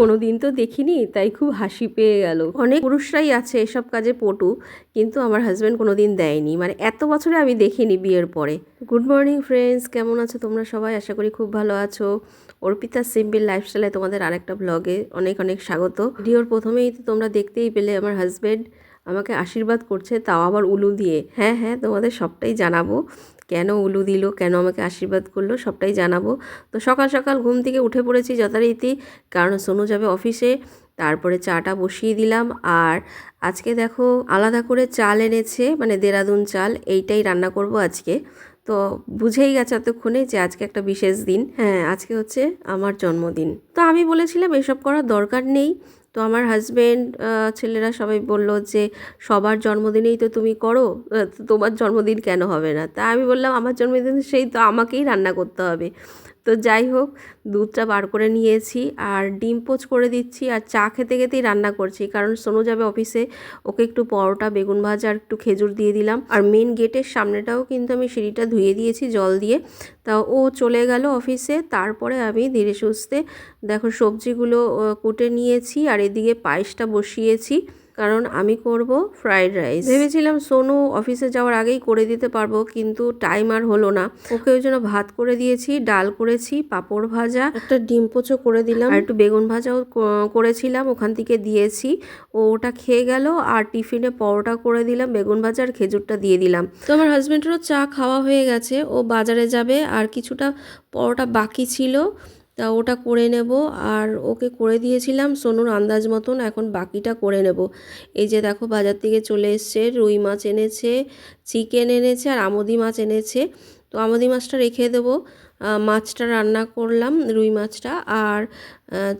কোনো দিন তো দেখিনি, তাই খুব হাসি পেয়ে গেল। অনেক পুরুষরাই আছে এসব কাজে পটু, কিন্তু আমার হাজব্যান্ড কোনো দিন দেয়নি। মানে এত বছরে আমি দেখিনি বিয়ের পরে। গুড মর্নিং ফ্রেন্ডস কেমন আছো তোমরা সবাই? আশা করি খুব ভালো আছো। অর্পিতা সিম্পল লাইফস্টাইলে তোমাদের আরেকটা ব্লগে অনেক অনেক স্বাগত। ভিডিওর প্রথমেই তো তোমরা দেখতেই পেলে আমার হাজব্যান্ড আমাকে আশীর্বাদ করছে, তাও আবার উলু দিয়ে। হ্যাঁ হ্যাঁ তোমাদের সবটাই জানাব। কেন উলু দিল, কেন আমাকে আশীর্বাদ করল, সবটাই জানাব। তো সকাল সকাল ঘুম থেকে উঠে পড়েছি যথারীতি, কারণ সোনু যাবে অফিসে, তারপরে চাটা বসিয়ে দিলাম, আর আজকে দেখো আলাদা করে চাল এনেছে মানে দেরাদুন চাল, এইটাই রান্না করব আজকে। তো বুঝেই গেছে এতক্ষণে যে আজকে একটা বিশেষ দিন। হ্যাঁ আজকে হচ্ছে আমার জন্মদিন। তো আমি বলেছিলাম এসব করার দরকার নেই। তো আমার হাজব্যান্ড ছেলেরা সবাই বলল যে, সবার জন্মদিনেই তো তুমি করো তোমার জন্মদিন কেন হবে না? তা আমি বললাম, আমার জন্মদিন সেই তো আমাকেই রান্না করতে হবে। তো যাই হোক, দুধটা বার করে নিয়েছি আর ডিম পোচ করে দিচ্ছি আর চা খেতে খেতেই রান্না করছি। কারণ সোনু যাবে অফিসে, ওকে একটু পরোটা, বেগুন ভাজা আর একটু খেজুর দিয়ে দিলাম। আর মেন গেটের সামনেটাও কিন্তু আমি সিঁড়িটা ধুয়ে দিয়েছি জল দিয়ে। তা ও চলে গেল অফিসে, তারপরে আমি ধীরে সুস্থে দেখো সবজিগুলো কুটে নিয়েছি আর এদিকে পায়েসটা বসিয়েছি। কারণ আমি করব ফ্রাইড রাইস। ভেবেছিলাম সোনু অফিসে যাওয়ার আগেই করে দিতে পারব কিন্তু টাইম আর হলো না। ওকে ওই জন্য ভাত করে দিয়েছি ডাল করেছি পাঁপড় ভাজা একটা ডিম পোচো করে দিলাম। আর একটু বেগুন ভাজাও করেছিলাম ওখান থেকে দিয়েছি। ও ওটা খেয়ে গেল আর টিফিনে পরোটা করে দিলাম বেগুন ভাজা আর খেজুরটা দিয়ে দিলাম। তো আমার হাজবেন্ডেরও চা খাওয়া হয়ে গেছে ও বাজারে যাবে আর কিছুটা পরোটা বাকি ছিল। তা ওটা করে নেব। আর ওকে করে দিয়েছিলাম, সোনুর আন্দাজ মতন এখন বাকিটা করে নেব। এই যে দেখো, বাজার থেকে চলে এসছে, রুই মাছ এনেছে, চিকেন এনেছে, আর আমদি মাছ এনেছে। তো আমদি মাছটা রেখে দেবো। মাছটা রান্না করলাম, রুই মাছটা। আর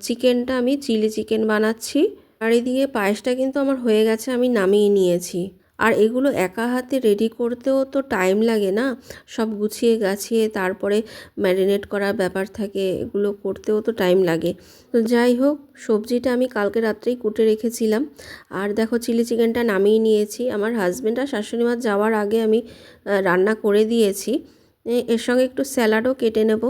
চিকেনটা আমি চিলি চিকেন বানাচ্ছি। আর এদিকে পায়েসটা কিন্তু আমার হয়ে গেছে, আমি নামিয়ে নিয়েছি। আর এগুলো একা হাতে রেডি করতেও তো টাইম লাগে না। সব গুছিয়ে গাছিয়ে তারপরে ম্যারিনেট করার ব্যাপার থাকে, এগুলো করতেও তো টাইম লাগে। তো যাই হোক, সবজিটা আমি কালকে রাত্রেই কুটে রেখেছিলাম। আর দেখো চিলি চিকেনটা নামিয়ে নিয়েছি। আমার হাজব্যান্ড আর শাশুড়ি মা যাওয়ার আগে আমি রান্না করে দিয়েছি। এর সঙ্গে একটু স্যালাডও কেটে নেব।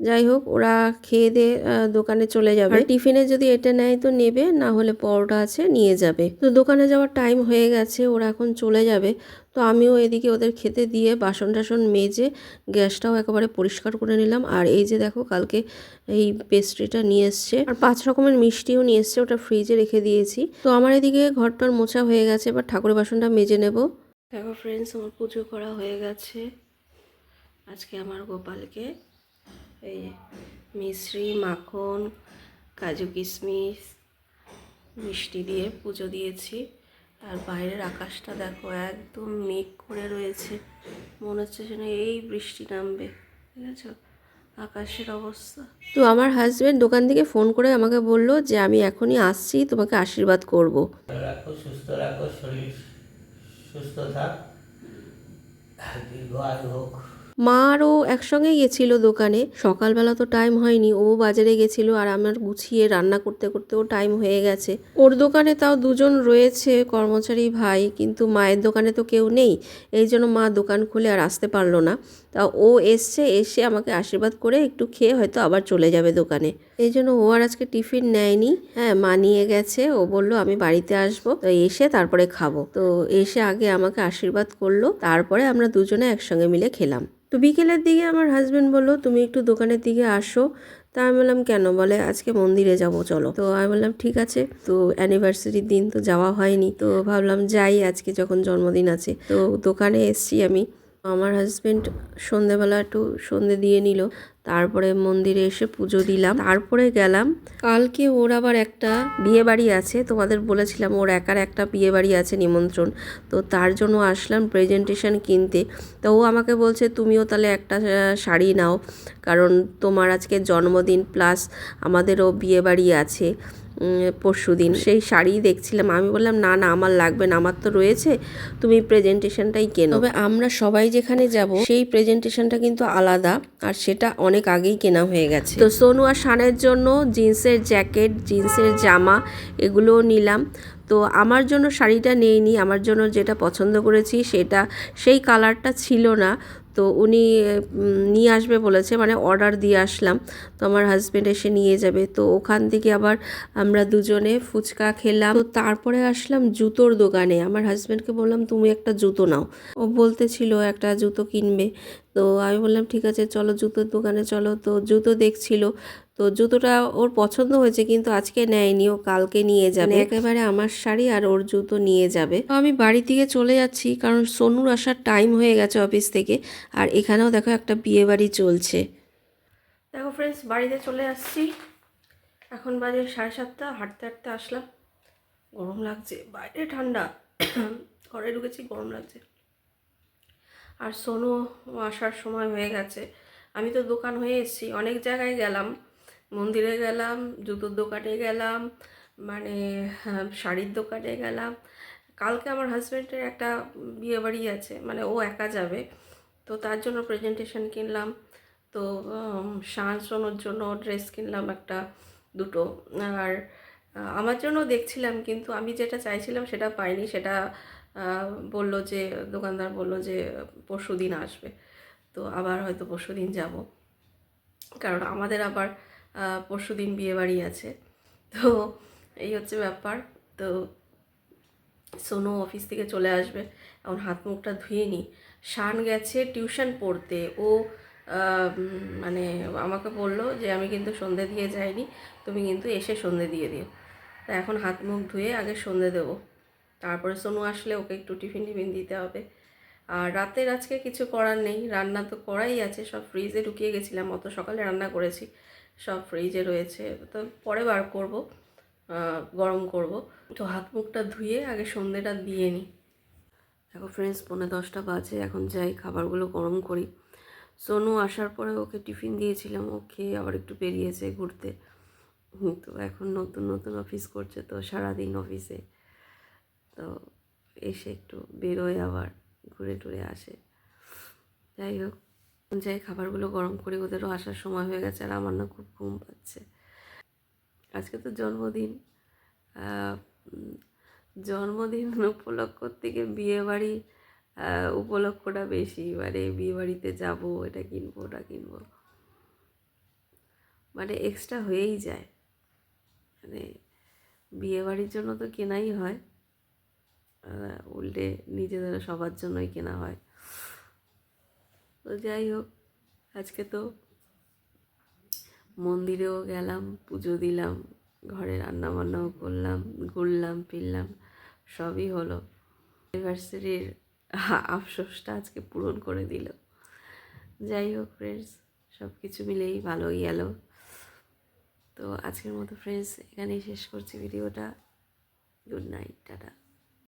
যাই হোক ওরা খেয়ে দিয়ে দোকানে চলে যাবে। টিফিনে যদি এটা নেয় তো নেবে না হলে পরোটা আছে নিয়ে যাবে। তো দোকানে যাওয়ার টাইম হয়ে গেছে ওরা এখন চলে যাবে। তো আমিও এদিকে ওদের খেতে দিয়ে বাসন টাসন মেজে গ্যাসটাও একেবারে পরিষ্কার করে নিলাম। আর এই যে দেখো কালকে এই পেস্ট্রিটা নিয়ে এসছে। আর পাঁচ রকমের মিষ্টিও নিয়ে এসছে ওটা ফ্রিজে রেখে দিয়েছি। তো আমার এদিকে ঘরটার মোছা হয়ে গেছে এবার ঠাকুরের বাসনটা মেজে নেব। দেখো ফ্রেন্ডস আমার পুজো করা হয়ে গেছে। আজকে আমার গোপালকে এই মিশ্রি মাখন কাজু কিশমিশ মিষ্টি দিয়ে পুজো দিয়েছি। আর বাইরের আকাশটা দেখো একদম মেঘ করে রয়েছে। মনে হচ্ছে যেন এই বৃষ্টি নামবে ঠিক আছে আকাশের অবস্থা। তো আমার হাজব্যান্ড দোকান থেকে ফোন করে আমাকে বলল যে আমি এখনই আসছি তোমাকে আশীর্বাদ করব। রাখো সুস্থ রাখো শরীর সুস্থ থাক। দীর্ঘ আয়ু হোক। মা আরও একসঙ্গে গেছিল দোকানে। সকালবেলা তো টাইম হয়নি, ও বাজারে গেছিল আর আমার গুছিয়ে রান্না করতে করতেও টাইম হয়ে গেছে। ওর দোকানে তাও দুজন রয়েছে কর্মচারী ভাই, কিন্তু মায়ের দোকানে তো কেউ নেই, এই জন্য মা দোকান খুলে আর আসতে পারল না। তা ও এসছে, এসে আমাকে আশীর্বাদ করে একটু খেয়ে হয়তো আবার চলে যাবে দোকানে। এই জন্য ও আর আজকে টিফিন নেয়নি। হ্যাঁ মা নিয়ে গেছে, ও বলল, আমি বাড়িতে আসব, তো এসে তারপরে খাব। তো এসে আগে আমাকে আশীর্বাদ করল, তারপরে আমরা দুজনে একসঙ্গে মিলে খেলাম। তো বিকেলের দিকে আমার হাজব্যান্ড বলল, তুমি একটু দোকানের দিকে আসো। তা আমি বললাম, কেন? বলে, আজকে মন্দিরে যাব, চলো। তো আমি বললাম, ঠিক আছে। তো অ্যানিভার্সারির দিন তো যাওয়া হয়নি। তো ভাবলাম যাই, আজকে যখন জন্মদিন আছে। তো দোকানে এসছি আমি। আমার হাজবেন্ড সন্ধেবেলা একটু সন্ধে দিয়ে নিল। তারপরে মন্দিরে এসে পুজো দিলাম। তারপরে গেলাম। কালকে ওর আবার একটা বিয়ে বাড়ি আছে। তোমাদের বলেছিলাম ওর একার একটা বিয়ে বাড়ি আছে নিমন্ত্রণ। তো তার জন্য আসলাম প্রেজেন্টেশন কিনতে। তো ও আমাকে বলছে, তুমিও তাহলে একটা শাড়ি নাও। কারণ তোমার আজকে জন্মদিন প্লাস আমাদেরও বিয়ে বাড়ি আছে। পরশু দিন। সেই শাড়ি দেখছিলাম। আমি বললাম, না না, আমার লাগবে না, আমার তো রয়েছে, তুমি প্রেজেন্টেশনটাই কেনো। তবে আমরা সবাই যেখানে যাব, সেই প্রেজেন্টেশনটা কিন্তু আলাদা, আর সেটা অনেক আগেই কেনা হয়ে গেছে। তো সোনু আর শানের জন্য জিন্সের জ্যাকেট, জিন্সের জামা, এগুলোও নিলাম। তো আমার জন্য শাড়িটা নেইনি, আমার জন্য যেটা পছন্দ করেছি, সেটা, সেই কালারটা ছিল না। তো উনি নিয়ে আসবে বলেছে মানে অর্ডার দিয়ে আসলাম। তো আমার হাজব্যান্ড এসে নিয়ে যাবে। তো ওখান থেকে আবার আমরা দুজনে ফুচকা খেলাম। তো তারপরে আসলাম জুতোর দোকানে। আমার হাজব্যান্ডকে বললাম, তুমি একটা জুতো নাও। ও বলতেছিল, একটা জুতো কিনবে। তো আমি বললাম, ঠিক আছে, চলো জুতোর দোকানে চলো। তো জুতো দেখছিল। তো জুতোটা ওর পছন্দ হয়েছে কিন্তু আজকে নেয়নি ও কালকে নিয়ে যাবে। একেবারে আমার শাড়ি আর ওর জুতো নিয়ে যাবে। তো আমি বাড়ি থেকে চলে যাচ্ছি কারণ সোনুর আসার টাইম হয়ে গেছে অফিস থেকে আর এখানেও দেখো একটা বিয়ে বাড়ি চলছে। দেখো ফ্রেন্ডস বাড়িতে চলে আসছি। এখন বাজে সাড়ে সাতটা হাঁটতে হাঁটতে আসলাম। গরম লাগছে বাইরে ঠান্ডা। ঘরে ঢুকেছি গরম লাগছে। আর সোনু আসার সময় হয়ে গেছে। আমি তো দোকান হয়ে এসেছি অনেক জায়গায় গেলাম। মন্দিরে গেলাম জুতোর দোকানে গেলাম মানে হ্যাঁ, শাড়ির দোকানে গেলাম। কালকে আমার হাজব্যান্ডের একটা বিয়ে বাড়ি আছে মানে ও একা যাবে তো তার জন্য প্রেজেন্টেশন কিনলাম। তো সোনোর জন্য ড্রেস কিনলাম একটা দুটো। আর আমার জন্য দেখছিলাম কিন্তু আমি যেটা চাইছিলাম সেটা পাইনি সেটা বলল যে দোকানদার বলল যে পরশু দিন আসবে। তো আবার হয়তো পরশু দিন যাব। কারণ আমাদের আবার পরশু দিন বিয়ে বাড়ি আছে। তো এই হচ্ছে ব্যাপার। তো সোনু অফিস থেকে চলে আসবে। এখন হাত মুখটা ধুয়ে নিই শান গেছে টিউশন পড়তে। ও মানে আমাকে বলল যে, আমি কিন্তু সন্ধে দিয়ে যাইনি। তুমি কিন্তু এসে সন্ধে দিয়ে দিও। তা এখন হাত মুখ ধুয়ে আগে সন্ধে দেবো। তারপরে সোনু আসলে ওকে একটু টিফিন টিফিন দিতে হবে। আর রাতের আজকে কিছু করার নেই। রান্না তো করাই আছে। সব ফ্রিজে ঢুকিয়ে গেছিলাম। অত সকালে রান্না করেছি। সব ফ্রিজে রয়েছে। তো পরে বার করব গরম করব। তো হাত মুখটা ধুয়ে আগে সন্ধেটা দিয়ে নিই দেখো ফ্রেন্ডস পৌনে দশটা বাজে, এখন যাই খাবারগুলো গরম করি। সোনু আসার পরে ওকে টিফিন দিয়েছিলাম, ও খেয়ে আবার একটু বেরিয়েছে ঘুরতে। তো এখন নতুন নতুন অফিস করছে তো, সারাদিন অফিসে তো এসে একটু বেরোয় আবার, ঘুরে টুরে আসে। যাই হোক। যাই খাবারগুলো গরম করি ওদেরও আসার সময় হয়ে গেছে আর আমার না খুব ঘুম পাচ্ছে। আজকে তো জন্মদিন। জন্মদিন উপলক্ষ থেকে বিয়ে বাড়ি উপলক্ষটা বেশি। মানে বিয়ে বাড়িতে যাব, এটা কিনবো, ওটা কিনবো। মানে এক্সট্রা হয়েই যায়। মানে বিয়ে বাড়ির জন্য তো কেনাই হয়। উল্টে নিজেদের সবার জন্যই কেনা হয়। তো যাই হোক, আজকে তো মন্দিরেও গেলাম, পুজো দিলাম, ঘরে রান্না বান্নাও করলাম, ঘুরলাম, ফিরলাম, সবই হলো। অ্যানিভার্সারির আফসোসটা আজকে পূরণ করে দিল। যাই হোক ফ্রেন্ডস সব কিছু মিলেই ভালোই গেল। তো আজকের মতো ফ্রেন্ডস এখানেই শেষ করছি ভিডিওটা। Good night tata.